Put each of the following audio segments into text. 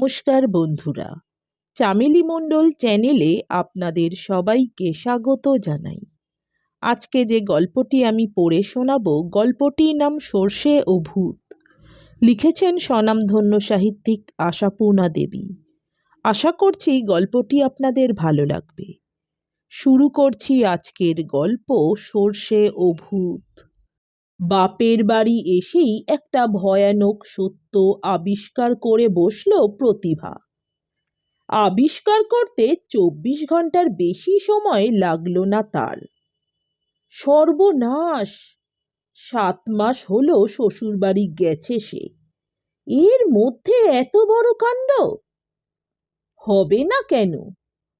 নমস্কার বন্ধুরা। চামেলি মণ্ডল চ্যানেলে আপনাদের সবাইকে স্বাগত জানাই। আজকে যে গল্পটি আমি পড়ে শোনাব, গল্পটির নাম সর্ষে ও ভূত। লিখেছেন স্বনামধন্য সাহিত্যিক আশাপূর্ণা দেবী। আশা করছি গল্পটি আপনাদের ভালো লাগবে। শুরু করছি আজকের গল্প সর্ষে ও ভূত। বাপের বাড়ি এসেই একটা ভয়ানক সত্য আবিষ্কার করে বসল প্রতিভা। আবিষ্কার করতে চব্বিশ ঘণ্টার বেশি সময় লাগল না তার। সর্বনাশ! সাত মাস হলো শ্বশুরবাড়ি গেছে সে। এর মধ্যে এত বড় কাণ্ড? হবে না কেন?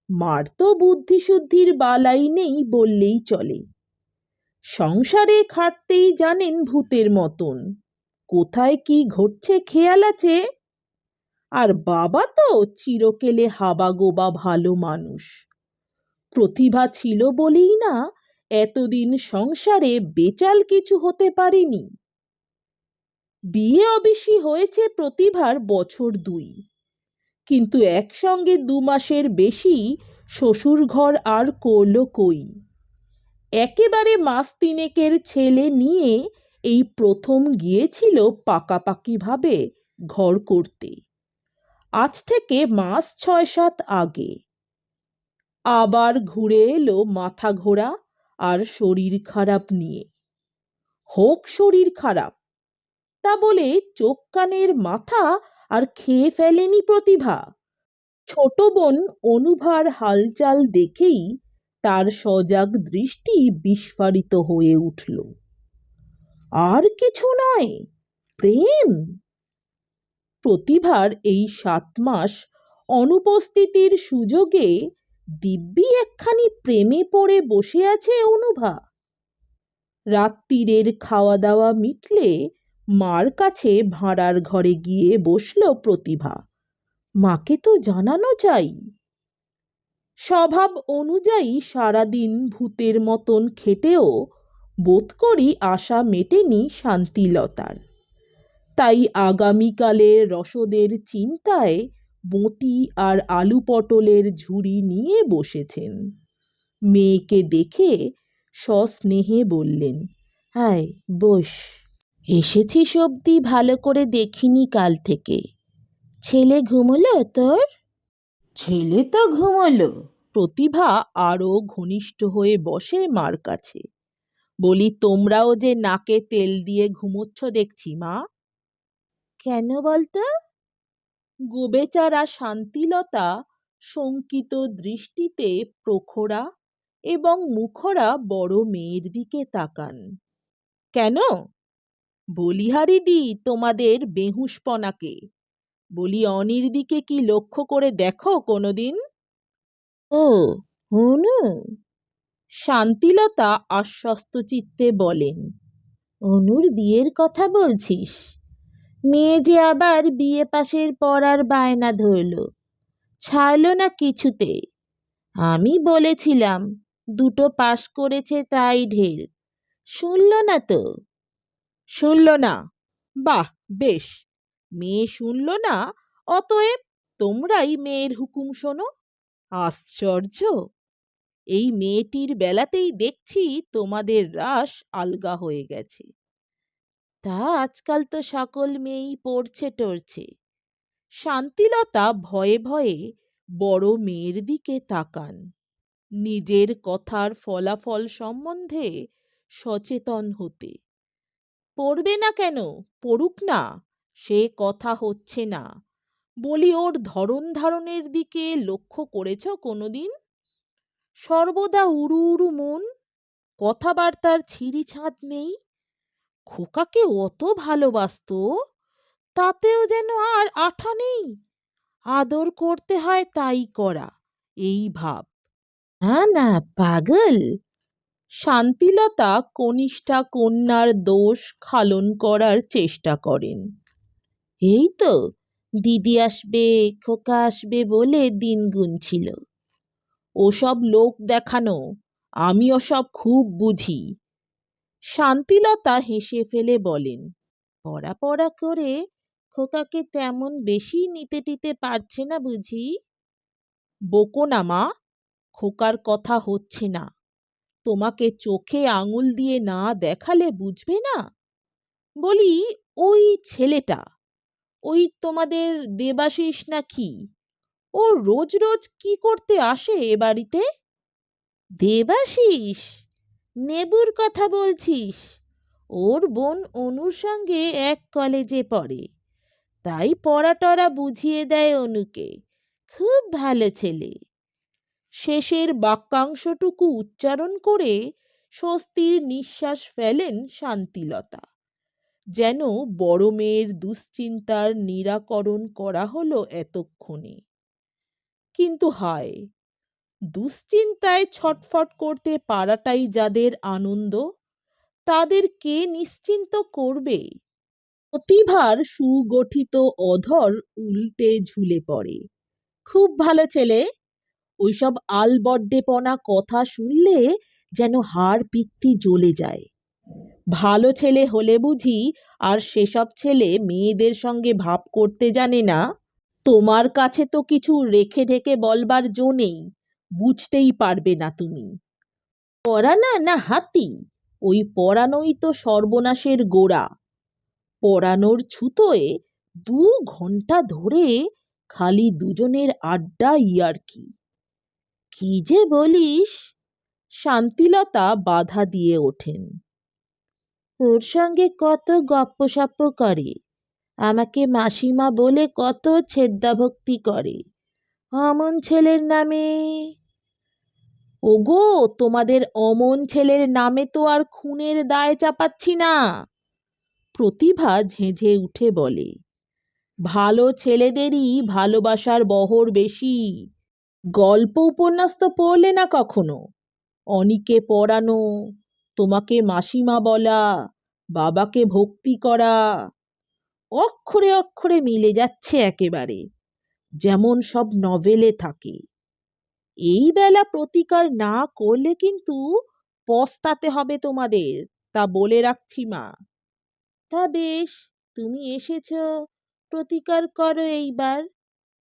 মার তো বুদ্ধিশুদ্ধির বালাই নেই বললেই চলে। সংসারে খাটতেই জানেন ভূতের মতন। কোথায় কি ঘটছে খেয়াল আছে? আর বাবা তো চিরকেলে হাবাগোবা ভালো মানুষ। প্রতিভা ছিল বলেই না এতদিন সংসারে বেচাল কিছু হতে পারেনি। বিয়ে অবশ্যই হয়েছে প্রতিভার বছর দুই। কিন্তু একসঙ্গে দু মাসের বেশি শ্বশুর ঘর আর করল কই? একেবারে মাস তিনেকের ছেলে নিয়ে এই প্রথম গিয়েছিল পাকাপাকিভাবে ঘর করতে। আজ থেকে মাস ছয় সাত আগে। আবার ঘুরে এলো মাথা ঘোরা আর শরীর খারাপ নিয়ে। হোক শরীর খারাপ, তা বলে চোখ কানের মাথা আর খেয়ে ফেলেনি প্রতিভা। ছোট বোন অনুভার হালচাল দেখেই তার সজাগ দৃষ্টি বিস্ফারিত হয়ে উঠল। আর কিছু নয়, প্রেম। প্রতিভার এই সাত মাস অনুপস্থিতির সুযোগে দিব্যি একখানি প্রেমে পড়ে বসে আছে অনুভা। রাত্রিরের খাওয়া দাওয়া মিটলে মার কাছে ভাঁড়ার ঘরে গিয়ে বসল প্রতিভা। মাকে তো জানানো চাই। স্বভাব অনুযায়ী সারাদিন ভূতের মতন খেটেও বোধ করি আশা মেটেনি শান্তিলতার। তাই আগামীকালের রসদের চিন্তায় বঁটি আর আলু পটলের ঝুড়ি নিয়ে বসেছেন। মেয়েকে দেখে সস্নেহে বললেন হায় বস। এসেছি সবদি ভালো করে দেখিনি কাল থেকে। ছেলে ঘুমোলো তোর? ছেলে তো ঘুমোলো। প্রতিভা আরও ঘনিষ্ঠ হয়ে বসে মার কাছে। বলি, তোমরাও যে নাকে তেল দিয়ে ঘুমোচ্ছ দেখছি, মা। কেন বলতো? গোবেচারা শান্তিলতা শঙ্কিত দৃষ্টিতে প্রখরা এবং মুখরা বড় মেয়ের দিকে তাকান। কেন? বলিহারি দি তোমাদের বেহুসপনাকে বলি অনির দিকে কি লক্ষ্য করে দেখো কোনোদিন? ও হনু শান্তিলতা আশ্বস্ত চিত্তে বলেন, অনুর বিয়ের কথা বলছিস? মেয়ে যে আবার বিয়ে পাশের পড়ার বায়না ধরল, ছাড়ল না কিছুতে? আমি বলেছিলাম, দুটো পাশ করেছে তাই ঢের। শুনল না তো? শুনল না। বাহ, বেশ। মেয়ে শুনল না, অতএব তোমরাই মেয়ের হুকুম শোনো। আশ্চর্য! এই মেয়েটির বেলাতেই দেখছি তোমাদের রাস আলগা হয়ে গেছে। তা আজকাল তো সকল মেয়েই পড়ছে টরছে। শান্তিলতা ভয়ে ভয়ে বড় মেয়ের দিকে তাকান। নিজের কথার ফলাফল সম্বন্ধে সচেতন হতে। পড়বে না কেন? পড়ুক না, সে কথা হচ্ছে না। বলি ওর ধরন ধারণের দিকে লক্ষ্য করেছ কোনোদিন? সর্বদা উড়ু উড়ু মন কথাবার্তার ছিঁড়ি ছাঁদ নেই খোকাকে অত ভালোবাসত তাতেও যেন আর আঠা নেই আদর করতে হয় তাই করা এই ভাব। না না পাগল। শান্তিলতা কনিষ্ঠা কন্যার দোষ খালন করার চেষ্টা করেন। এই তো দিদি আসবে, খোকা আসবে বলে দিন গুনছিল। ওসব লোক দেখানো, আমি ওসব খুব বুঝি। শান্তিলতা হেসে ফেলে বলেন, পড়া পড়া করে খোকাকে তেমন বেশি নিতে টিতে পারছে না বুঝি? বকো না মা, খোকার কথা হচ্ছে না। তোমাকে চোখে আঙুল দিয়ে না দেখালে বুঝবে না? বলি, ওই ছেলেটা ওই তোমাদের দেবাশিস না কি? ও রোজ রোজ কি করতে আসে এ বাড়িতে? দেবাশিস, নেবুর কথা বলছিস? ওর বোন অনুর সঙ্গে এক কলেজে পড়ে। তাই পড়া টড়া বুঝিয়ে দেয় অনুকে। খুব ভালো ছেলে। শেষের বাক্যাংশটুকু উচ্চারণ করে স্বস্তির নিঃশ্বাস ফেলেন শান্তিলতা। যেন বড় মেয়ের দুশ্চিন্তার নিরাকরণ করা হলো এতক্ষণে। কিন্তু হায়, দুশ্চিন্তায় ছটফট করতে পারাটাই যাদের আনন্দ, তাদের কে নিশ্চিন্ত করবে? প্রতিভার সুগঠিত অধর উল্টে ঝুলে পড়ে। খুব ভালো ছেলে, ওইসব আলবড্ডেপনা কথা শুনলে যেন হাড় পিত্তি জ্বলে যায়। ভালো ছেলে হলে বুঝি আর সেসব ছেলে মেয়েদের সঙ্গে ভাব করতে জানে না? তোমার কাছে তো কিছু রেখে ঢেকে বলবার জো নেই, বুঝতেই পারবে না তুমি। পড়ানা না হাতি, ওই পড়ানোই তো সর্বনাশের গোড়া। পড়ানোর ছুতোয় দু ঘণ্টা ধরে খালি দুজনের আড্ডা ইয়ার্কি কি যে বলিস, শান্তিলতা বাধা দিয়ে ওঠেন। ওর সঙ্গে কত গপ্পসপ্প করে। আমাকে মাসিমা বলে কত ছেদ্দাভক্তি করে। অমন ছেলের নামে। ওগো, তোমাদের অমন ছেলের নামে তো আর খুনের দায় চাপাচ্ছি না। প্রতিভা ঝেঁঝে উঠে বলে, ভালো ছেলেদেরই ভালোবাসার বহর বেশি। গল্প উপন্যাস তো পড়লে না কখনো? অনিকে পড়ানো তোমাকে মাসিমা বলা, বাবাকে ভক্তি করা। অক্ষরে অক্ষরে মিলে যাচ্ছে একেবারে, যেমন সব নভেলে থাকে। এই বেলা প্রতিকার না করলে কিন্তু পস্তাতে হবে তোমাদের, তা বলে রাখছি মা। তা বেশ, তুমি এসেছ, প্রতিকার করো এইবার,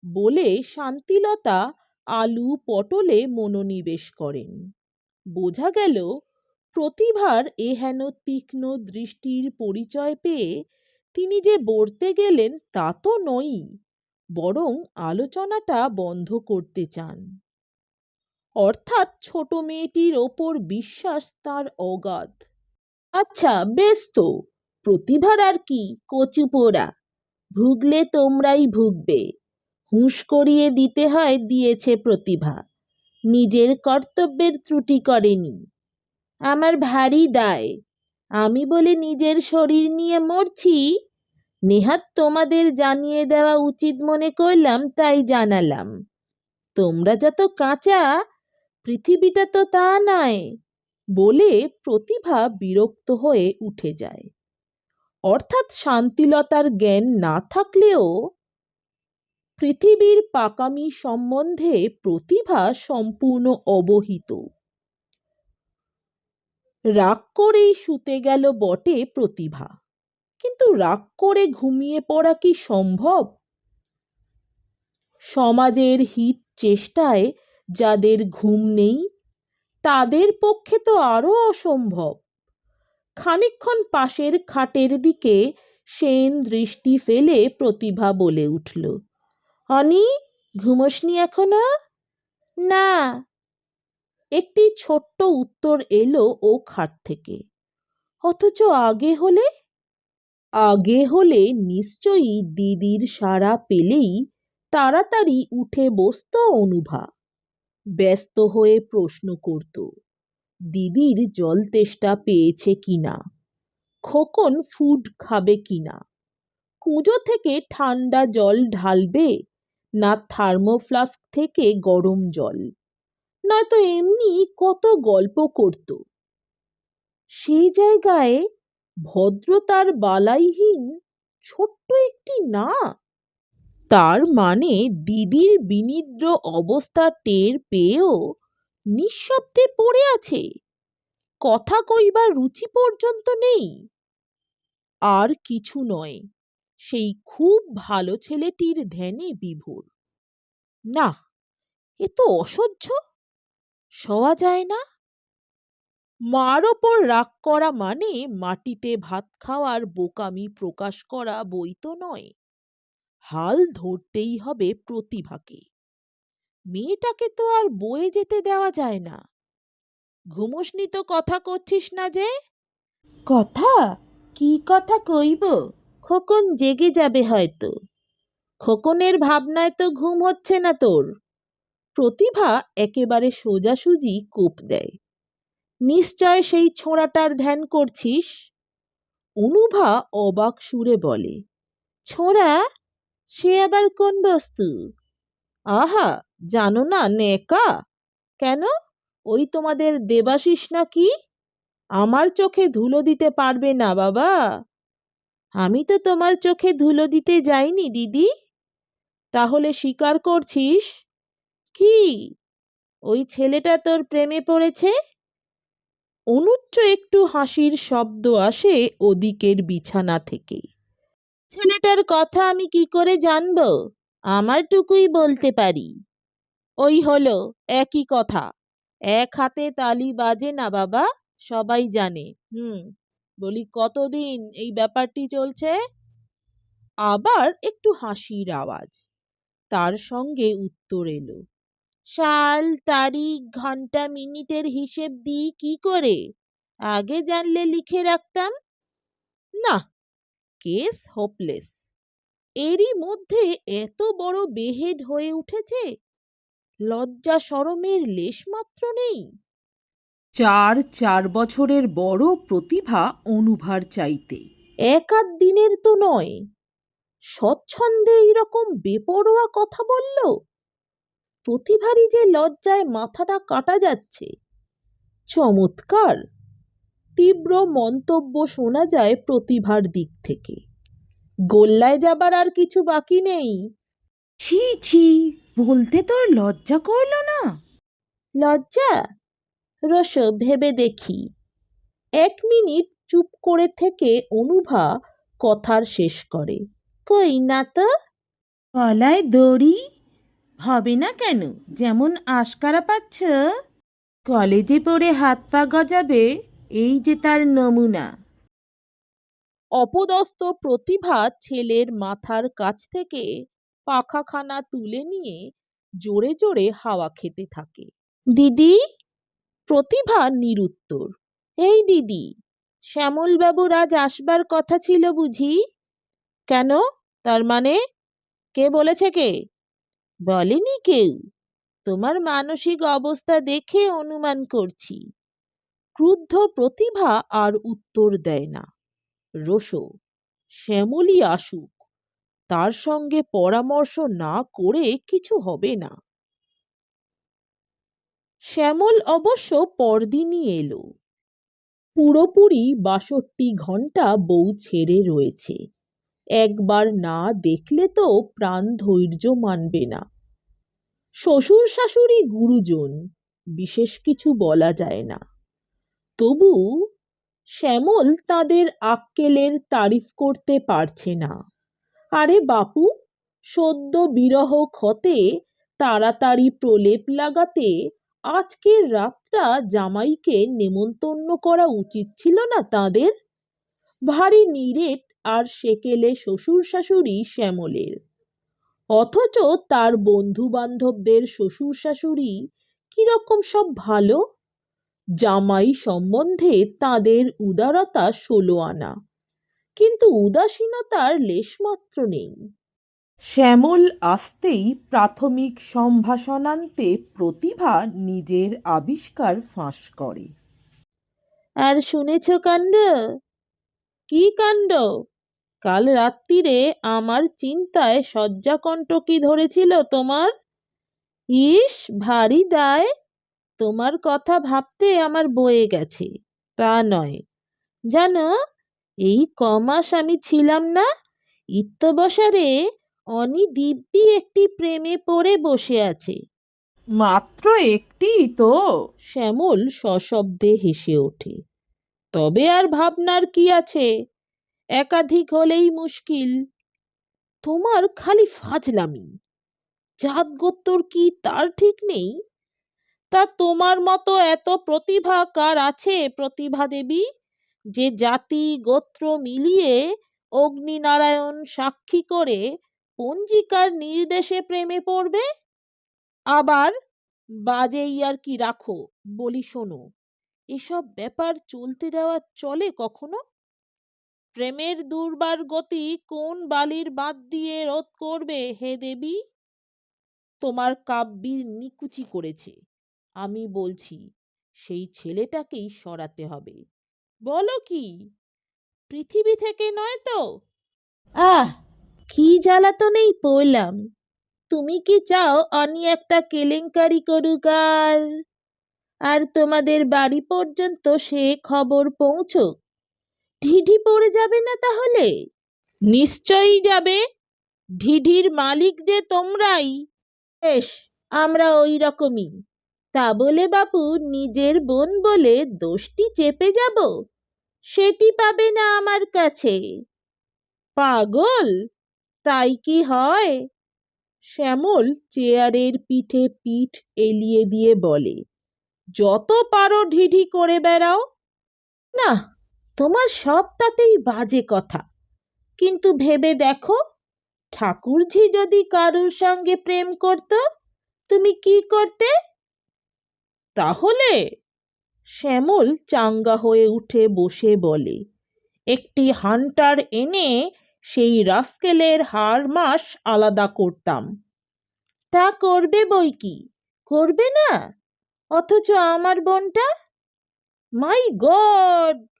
বলে শান্তিলতা আলু পটলে মনোনিবেশ করেন। বোঝা গেল প্রতিভার এহেন তীক্ষ্ণ দৃষ্টির পরিচয় পেয়ে তিনি যে বর্তে গেলেন তা তো নয়ই, বরং আলোচনাটা বন্ধ করতে চান। অর্থাৎ ছোট মেয়েটির ওপর বিশ্বাস তার অগাধ। আচ্ছা বেশ তো, প্রতিভার আর কি, কচু পোড়া, ভুগলে তোমরাই ভুগবে, হুঁশ করিয়ে দিতে হয় দিয়েছে প্রতিভা, নিজের কর্তব্যের ত্রুটি করেনি। আমার ভারী দায়। আমি বলে নিজের শরীর নিয়ে মরছি? নেহাত তোমাদের জানিয়ে দেওয়া উচিত মনে করলাম, তাই জানালাম। তোমরা যত কাঁচা, পৃথিবীটা তো তা নয়, বলে প্রতিভা বিরক্ত হয়ে উঠে যায়। অর্থাৎ শান্তিলতার জ্ঞান না থাকলেও পৃথিবীর পাকামি সম্বন্ধে প্রতিভা সম্পূর্ণ অবহিত। রাগ করেই শুতে গেল বটে প্রতিভা। কিন্তু রাগ করে ঘুমিয়ে পড়া কি সম্ভব? সমাজের হিত চেষ্টায় যাদের ঘুম নেই, তাদের পক্ষে তো আরও অসম্ভব। খানিকক্ষণ পাশের খাটের দিকে সেন দৃষ্টি ফেলে প্রতিভা বলে উঠল, অনি, ঘুমোসনি এখনও? না। একটি ছোট্ট উত্তর এলো ও খাট থেকে। অথচ আগে হলে? আগে হলে নিশ্চয়ই দিদির সাড়া পেলেই তাড়াতাড়ি উঠে বসত অনুভা। ব্যস্ত হয়ে প্রশ্ন করত, দিদির জল তেষ্টা পেয়েছে কিনা? খোকন ফুড খাবে কিনা? কুঁজো থেকে ঠান্ডা জল ঢালবে না থার্মোফ্লাস্ক থেকে গরম জল? নয়তো এমনি কত গল্প করত। সেই জায়গায় ভদ্রতার বালাইহীন ছোট্ট একটি না। তার মানে দিদির বিনিদ্র অবস্থা টের পেয়েও নিঃশব্দে পড়ে আছে। কথা কইবার রুচি পর্যন্ত নেই। আর কিছু নয়, সেই খুব ভালো ছেলেটির ধ্যানে বিভোর। না এ তো অসহ্য। সওয়া যায় না? মার ওপর রাগ করা মানে মাটিতে ভাত খাওয়ার বোকামি প্রকাশ করা বই তো নয়। হাল ধরতেই হবে প্রতিভাকে। মেয়েটাকে তো আর বয়ে যেতে দেওয়া যায় না। ঘুমোসনি তো কথা করছিস না যে? কথা? কি কথা কইব? খোকন জেগে যাবে হয়তো। খোকনের ভাবনায় তো ঘুম হচ্ছে না তোর। প্রতিভা একেবারে সোজাসুজি কোপ দেয়। নিশ্চয় সেই ছোঁড়াটার ধ্যান করছিস? অনুভা অবাক সুরে বলে, ছোঁড়া? সে আবার কোন বস্তু? আহা, জানো না, নেকা? কেন? ওই তোমাদের দেবাশিস নাকি? আমার চোখে ধুলো দিতে পারবে না, বাবা। আমি তো তোমার চোখে ধুলো দিতে যাইনি, দিদি। তাহলে স্বীকার করছিস? কি? ওই ছেলেটা তোর প্রেমে পড়েছে? অনুচ্চ একটু হাসির শব্দ আসে ওদিকের বিছানা থেকে। ছেলেটার কথা আমি কি করে জানব? আমারটুকুই বলতে পারি। ওই হলো, একই কথা। এক হাতে তালি বাজে না বাবা? সবাই জানে। হুম, বলি কতদিন এই ব্যাপারটি চলছে? আবার একটু হাসির আওয়াজ। তার সঙ্গে উত্তর এলো। সাল তারিখ ঘণ্টা মিনিটের হিসেব দিই কি করে? আগে জানলে লিখে রাখতাম। না কেস হোপলেস। এরই মধ্যে এত বড় বেহেড হয়ে উঠেছে। লজ্জা সরমের লেশমাত্র নেই। চার চার বছরের বড় প্রতিভা অনুভার চাইতে। এক আধ দিনের তো নয়। স্বচ্ছন্দে এইরকম বেপরোয়া কথা বলল? প্রতিভারই যে লজ্জায় মাথাটা কাটা যাচ্ছে। চমৎকার! তীব্র মন্তব্য শোনা যায় প্রতিভার দিক থেকে। গোল্লায় যাবার আর কিছু বাকি নেই। ছি ছি বলতে তোর লজ্জা করল না? লজ্জা? রস ভেবে দেখি। এক মিনিট চুপ করে থেকে অনুভা কথার শেষ করে। কই না তো? গলায় দড়ি? হবে না কেন? যেমন আশকারা পাচ্ছ। কলেজে পড়ে হাত পা গজাবে, এই যে তার নমুনা। অপদস্থ প্রতিভা ছেলের মাথার কাছ থেকে পাখাখানা তুলে নিয়ে জোরে জোরে হাওয়া খেতে থাকে। দিদি, প্রতিভা নিরুত্তর। এই দিদি শ্যামলবাবুর আজ আসবার কথা ছিল বুঝি? কেন? তার মানে? কে বলেছে কে? বলেনি কেউ? তোমার মানসিক অবস্থা দেখে অনুমান করছি। ক্রুদ্ধ প্রতিভা আর উত্তর দেয় না। রোশো, শ্যামলী আসুক, তার সঙ্গে পরামর্শ না করে কিছু হবে না। শ্যামল অবশ্য পরদিনই এলো। পুরোপুরি বাষট্টি ঘণ্টা বউ ছেড়ে রয়েছে। একবার না দেখলে তো প্রাণ ধৈর্য মানবে না। শ্বশুর শাশুড়ি গুরুজন, বিশেষ কিছু বলা যায় না। তবু শ্যামল তাদের আক্কেলের তারিফ করতে পারছে না। আরে বাপু, সদ্য বিরহ ক্ষতে তাড়াতাড়ি প্রলেপ লাগাতে আজকের রাতটা জামাইকে নেমন্তন্ন করা উচিত ছিল না তাদের? ভারী নিরেট আর সেকেলে শ্বশুর শাশুড়ি শ্যামলের। অথচ তার বন্ধু বান্ধবদের শ্বশুর শাশুড়ি কীরকম সব ভালো? জামাই সম্বন্ধে তাদের উদারতা ষোলো আনা। কিন্তু উদাসীনতার লেশমাত্র নেই। শ্যামল আসতেই প্রাথমিক সম্ভাষণান্তে প্রতিভা নিজের আবিষ্কার ফাঁস করে। আর শুনেছ কাণ্ড? কি কাণ্ড? কাল রাত্রিরে আমার চিন্তায় শয্যাকণ্টকি ধরেছিল তোমার? ইস ভারী দায়। তোমার কথা ভাবতে আমার বয়ে গেছে। তা নয়। জানো এই কমাস আমি ছিলাম না। ইত্যবসারে অনি দিব্যি একটি প্রেমে পড়ে বসে আছে। মাত্র একটি তো। শ্যামল সশব্দে হেসে ওঠে। তবে আর ভাবনার কি আছে? একাধিক হলেই মুশকিল। তোমার খালি ফাজলামি। জাত গোত্তর কি তার ঠিক নেই? তা তোমার মতো এত প্রতিভা কার আছে প্রতিভা দেবী? যে জাতি গোত্র মিলিয়ে অগ্নিনারায়ণ সাক্ষী করে পঞ্জিকার নির্দেশে প্রেমে পড়বে? আবার বাজে ইয়ার কি রাখো বলি শোনো, এসব ব্যাপার চলতে দেওয়া চলে কখনো? প্রেমের দুর্বার গতি কোন বালির বাদ দিয়ে রোধ করবে হে দেবী? তোমার কাব্যির নিকুচি করেছে। আমি বলছি, সেই ছেলেটাকেই সরাতে হবে। বলো কি? পৃথিবী থেকে নয় তো? আহ, কি জ্বালাতনেই পড়লাম। তুমি কি চাও অনি একটা কেলেঙ্কারি করুক আর? আর তোমাদের বাড়ি পর্যন্ত সে খবর পৌঁছোক? ঢিঢি পড়ে যাবে না তাহলে? নিশ্চয়ই যাবে। ঢিঢির মালিক যে তোমরাই। বেশ, আমরা ওই রকমই তা বলে বাপু নিজের বোন বলে দোষটি চেপে যাব? সেটি পাবে না আমার কাছে। পাগল? তাই কি হয়? শ্যামল চেয়ারের পিঠে পিঠ এলিয়ে দিয়ে বলে, যত পারো ঢিঢি করে বেড়াও। না তোমার সব তাতেই বাজে কথা। কিন্তু ভেবে দেখো, ঠাকুরঝি যদি কারুর সঙ্গে প্রেম করত, তুমি কি করতে? তাহলে শ্যামল চাঙ্গা হয়ে উঠে বসে বলে, একটি হান্টার এনে সেই রাস্কেলের হার মাস আলাদা করতাম। তা করবে বই কি? করবে না? অথচ আমার বোনটা? মাই গড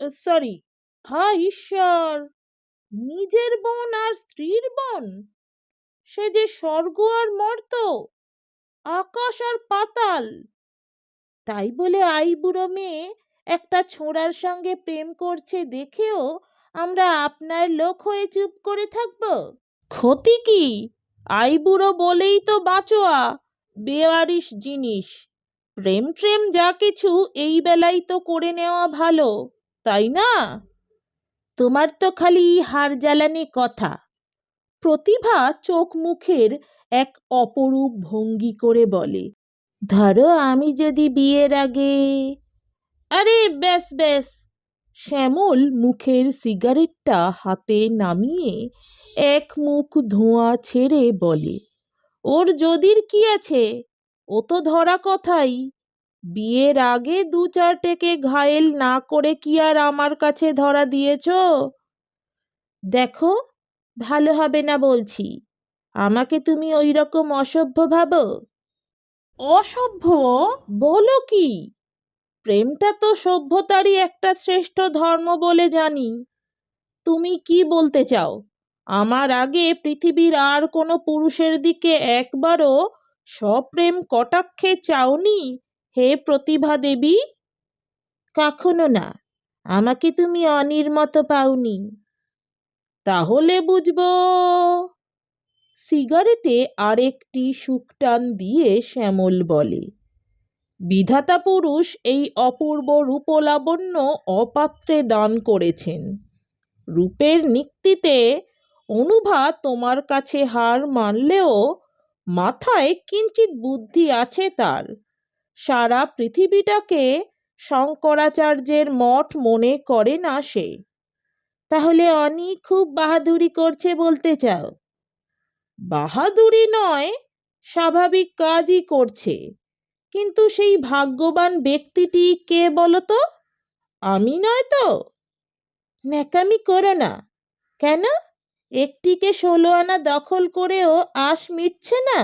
সরি হা ঈশ্বর। নিজের বোন আর স্ত্রীর বোন? সে যে স্বর্গ আর মর্ত, আকাশ আর পাতাল। তাই বলে আই বুড়ো মেয়ে একটা ছোঁড়ার সঙ্গে প্রেম করছে দেখেও আমরা আপনার লোক হয়ে চুপ করে থাকব? ক্ষতি কি? আই বুড়ো বলেই তো বাঁচোয়া বেয়ারিশ জিনিস। প্রেম ট্রেম যা কিছু এই বেলায় তো করে নেওয়া ভালো। তাই না? তোমার তো খালি হার জ্বালানি কথা। প্রতিভা চোখ মুখের এক অপরূপ ভঙ্গি করে বলে, ধরো আমি যদি বিয়ের আগে আরে ব্যাস ব্যাস! শ্যামল মুখের সিগারেটটা হাতে নামিয়ে এক মুখ ধোঁয়া ছেড়ে বলে, ওর যদির কি আছে? ও তো ধরা কথাই। বিয়ের আগে দু চারটেকে ঘায়েল না করে কি আর আমার কাছে ধরা দিয়েছ? দেখো ভালো হবে না বলছি। আমাকে তুমি ওই রকম অসভ্য ভাবো? অসভ্য? বলো কি? প্রেমটা তো সভ্যতারই একটা শ্রেষ্ঠ ধর্ম বলে জানি। তুমি কি বলতে চাও? আমার আগে পৃথিবীর আর কোনো পুরুষের দিকে একবারও সপ্রেম কটাক্ষে চাওনি? হে প্রতিভা দেবী, কখনো না, আমাকে তুমি অনির মতো পাওনি। তাহলে বুঝব, সিগারেটে আরেকটি সুকটান দিয়ে শ্যামল বলে, বিধাতা পুরুষ এই অপূর্ব রূপলাবণ্য অপাত্রে দান করেছেন। রূপের নিক্তিতে অনুভা তোমার কাছে হার মানলেও মাথায় কিঞ্চিত বুদ্ধি আছে তার। সারা পৃথিবীটাকে শঙ্করাচার্যের মঠ মনে করে না সে। তাহলে অনি খুব বাহাদুরি করছে বলতে চাও? বাহাদুরি নয়, স্বাভাবিক কাজই করছে। কিন্তু সেই ভাগ্যবান ব্যক্তিটি কে বলো তো আমি নয় তো? ন্যাকামি করো না। কেন? একটিকে ষোলো আনা দখল করেও আশ মিটছে না।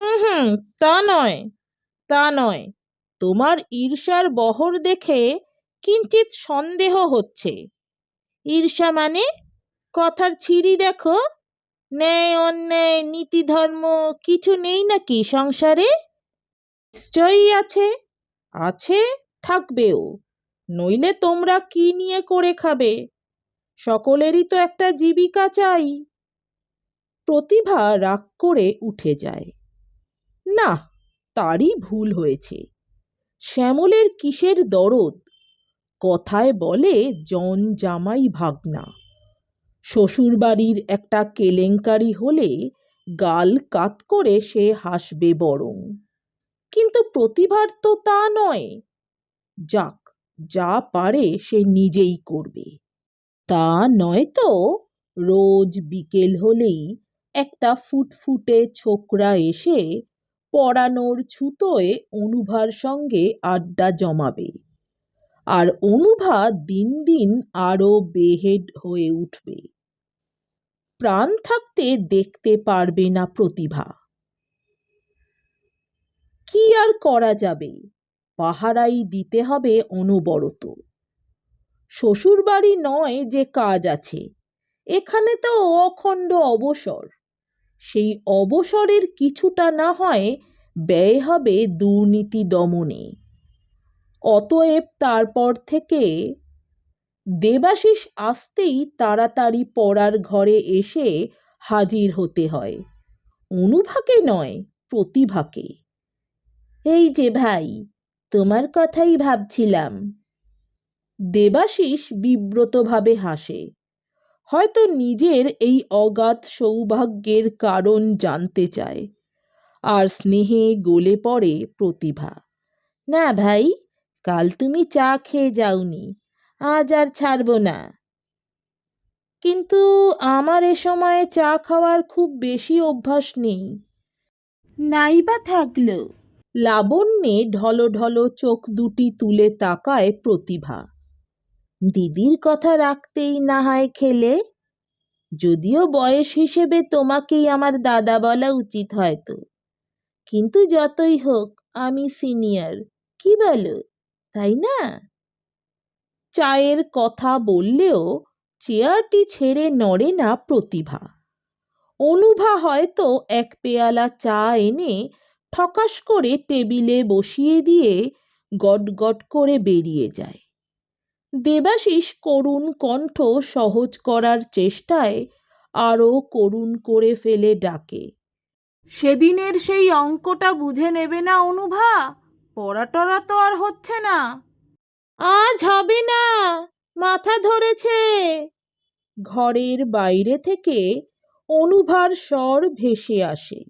হুম, তা নয়। তা নয়। তোমার ঈর্ষার বহর দেখে কিঞ্চিত সন্দেহ হচ্ছে। ঈর্ষা মানে? কথার ছিরি দেখো। ন্যায়, অন্যায়, নীতি, ধর্ম কিছু নেই নাকি সংসারে? নিশ্চয়ই আছে। আছে, থাকবেও। নইলে তোমরা কি নিয়ে করে খাবে? সকলেরই তো একটা জীবিকা চাই। প্রতিভা রাগ করে উঠে যায়। না তারই ভুল হয়েছে। শ্যামলের কিসের দরদ? কথায় বলে জন জামাই ভাগনা। শ্বশুরবাড়ির একটা কেলেঙ্কারি হলে গাল কাত করে সে হাসবে বরং। কিন্তু প্রতিভার তো তা নয়। যাক, যা পারে সে নিজেই করবে। তা নয় তো, রোজ বিকেল হলেই একটা ফুটফুটে ছোকরা এসে পড়ানোর ছুতোয় অনুভার সঙ্গে আড্ডা জমাবে। আর অনুভা দিন দিন আরও বেহেড হয়ে উঠবে। প্রাণ থাকতে দেখতে পারবে না প্রতিভা। কি আর করা যাবে? পাহারাই দিতে হবে অনবরত। শ্বশুরবাড়ি নয় যে কাজ আছে। এখানে তো অখণ্ড অবসর। সেই অবসরের কিছুটা না হয় ব্যয় হবে দুর্নীতি দমনে। অতএব তারপর থেকে দেবাশিস আসতেই তাড়াতাড়ি পড়ার ঘরে এসে হাজির হতে হয়। অনুভাকে নয়, প্রতিভাকে। এই যে ভাই, তোমার কথাই ভাবছিলাম। দেবাশিস বিব্রতভাবে হাসে। হয়তো নিজের এই অগাধ সৌভাগ্যের কারণ জানতে চায়। আর স্নেহে গলে পড়ে প্রতিভা। না ভাই কাল তুমি চা খেয়ে যাওনি আজ আর ছাড়ব না। কিন্তু আমার এ সময়ে চা খাওয়ার খুব বেশি অভ্যাস নেই। নাই বা থাকল। লাবণ্যে ঢলো ঢলো চোখ দুটি তুলে তাকায় প্রতিভা। দিদির কথা রাখতেই না হয় খেলে? যদিও বয়স হিসেবে তোমাকেই আমার দাদা বলা উচিত হয়তো। কিন্তু যতই হোক, আমি সিনিয়র, কি বলো, তাই না? চায়ের কথা বললেও চেয়ারটি ছেড়ে নড়ে না প্রতিভা। অনুভা হয়তো এক পেয়ালা চা এনে ঠকাস করে টেবিলে বসিয়ে দিয়ে গট গট করে বেরিয়ে যায়। দেবাশিস করুণ কণ্ঠ সহজ করার চেষ্টায় আরও করুণ করে ফেলে ডাকে। সেদিনের সেই অঙ্কটা বুঝে নেবে না অনুভা পড়া টরা তো আর হচ্ছে না। আজ হবে না, মাথা ধরেছে। ঘরের বাইরে থেকে অনুভার স্বর ভেসে আসে।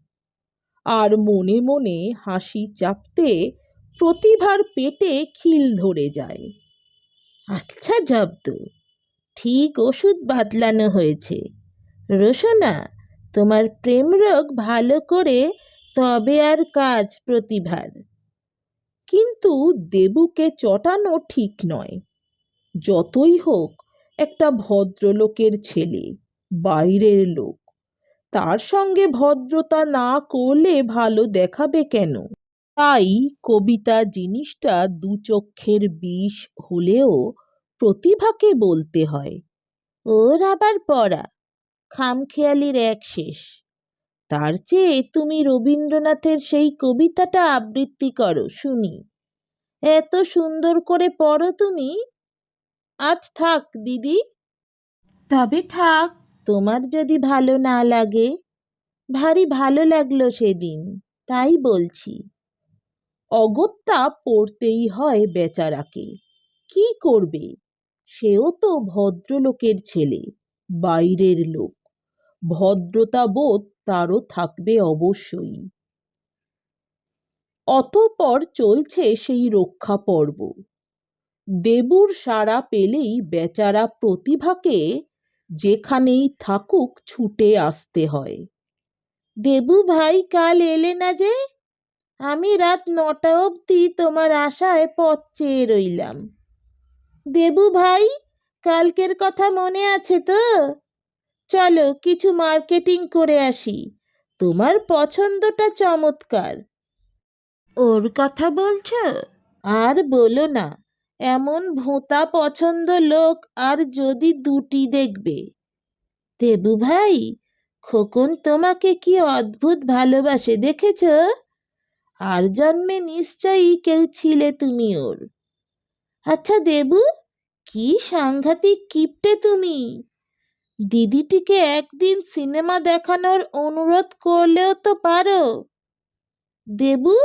আর মনে মনে হাসি চাপতে প্রতিভার পেটে খিল ধরে যায়। আচ্ছা জব্দ। ঠিক ওষুধ বাতলানো হয়েছে। রোশনা, তোমার প্রেম রোগ ভালো করে তবে আর কাজ প্রতিভার। কিন্তু দেবুকে চটানো ঠিক নয়। যতই হোক, একটা ভদ্রলোকের ছেলে, বাইরের লোক। তার সঙ্গে ভদ্রতা না করলে ভালো দেখাবে কেন? তাই কবিতা জিনিসটা দু চক্ষের বিষ হলেও প্রতিভাকে বলতে হয়। ওর আবার পড়া খামখেয়ালির এক শেষ। তার চেয়ে তুমি রবীন্দ্রনাথের সেই কবিতাটা আবৃত্তি করো শুনি। এত সুন্দর করে পড়ো তুমি। আজ থাক দিদি। তবে থাক। তোমার যদি ভালো না লাগে ভারী ভালো লাগল সেদিন তাই বলছি। অগত্যা পড়তেই হয় বেচারাকে। কি করবে? সেও তো ভদ্রলোকের ছেলে, বাইরের লোক। ভদ্রতা বোধ তারও থাকবে অবশ্যই। অতপর চলছে সেই রক্ষা পর্ব। দেবুর সাড়া পেলেই বেচারা প্রতিভাকে যেখানেই থাকুক ছুটে আসতে হয়। দেবু ভাই কাল এলে না যে আমি রাত নটা অবধি তোমার আশায় পথ চেয়ে রইলাম। দেবু ভাই, কালকের কথা মনে আছে তো? চলো কিছু মার্কেটিং করে আসি। তোমার পছন্দটা চমৎকার। ওর কথা বলছো? আর বলো না, এমন ভোঁতা পছন্দ লোক আর যদি দুটি দেখবে। দেবু ভাই, খোকন তোমাকে কি অদ্ভুত ভালোবাসে দেখেছ? আর জন্মে নিশ্চয়ই কেউ ছিলে তুমি ওর। আচ্ছা দেবু, কি সাংঘাতিক কিপটে তুমি। দিদিটিকে একদিন সিনেমা দেখানোর অনুরোধ করলেও তো পারো। দেবু,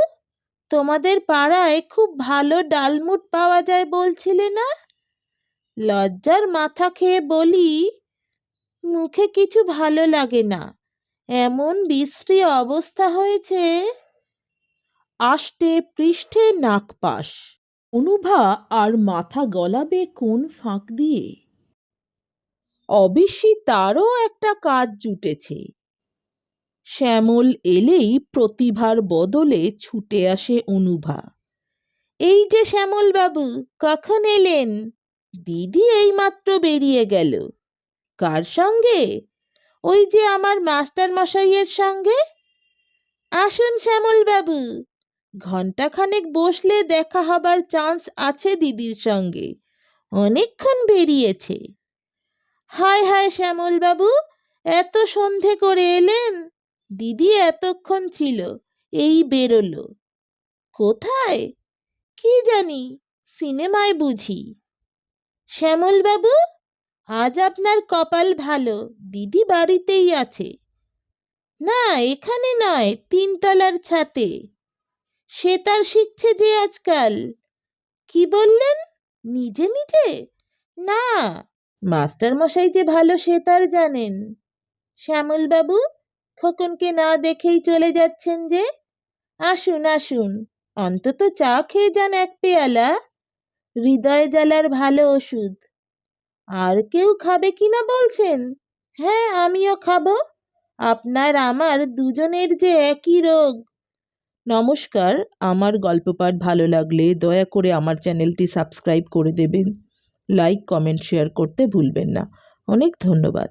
তোমাদের পাড়ায় খুব ভালো ডালমুট পাওয়া যায় বলছিলে না? লজ্জার মাথা খেয়ে বলি, মুখে কিছু ভালো লাগে না। এমন বিশ্রী অবস্থা হয়েছে। আষ্টে পৃষ্ঠে নাকপাশ অনুভা আর মাথা গলাবে কোন ফাঁক দিয়ে? অবশ্যই তারও একটা কাজ জুটেছে। শ্যামল এলেই প্রতিভার বদলে ছুটে আসে অনুভা। এই যে শ্যামল বাবু কখন এলেন? দিদি এইমাত্র বেরিয়ে গেল। কার সঙ্গে? ওই যে আমার মাস্টার মশাইয়ের সঙ্গে? আসুন শ্যামল বাবু ঘন্টাখানেক বসলে দেখা হবার চান্স আছে দিদির সঙ্গে। অনেকক্ষণ বেরিয়েছে। হায় হায় শ্যামল বাবু এত সন্ধে করে এলেন? দিদি এতক্ষণ ছিল, এই বেরোলো। কোথায়? কি জানি, সিনেমায় বুঝি। শ্যামল বাবু আজ আপনার কপাল ভালো, দিদি বাড়িতেই আছে। না, এখানে নয়, তিনতলার ছাতে। সে তার শিখছে যে আজকাল। কি বললেন? নিজে নিজে? না মাস্টার মশাই যে ভালো সে তার জানেন। শ্যামল বাবু খোকনকে না দেখেই চলে যাচ্ছেন যে? আসুন আসুন, অন্তত চা খেয়ে যান এক পেয়ালা। হৃদয় জ্বালার ভালো ওষুধ। আর কেউ খাবে কি না বলছেন? হ্যাঁ আমিও খাব। আপনার, আমার দুজনের যে একই রোগ। নমস্কার, আমার গল্প পাঠ ভালো লাগলে দয়া করে আমার চ্যানেলটি সাবস্ক্রাইব করে দেবেন। লাইক, কমেন্ট, শেয়ার করতে ভুলবেন না। অনেক ধন্যবাদ।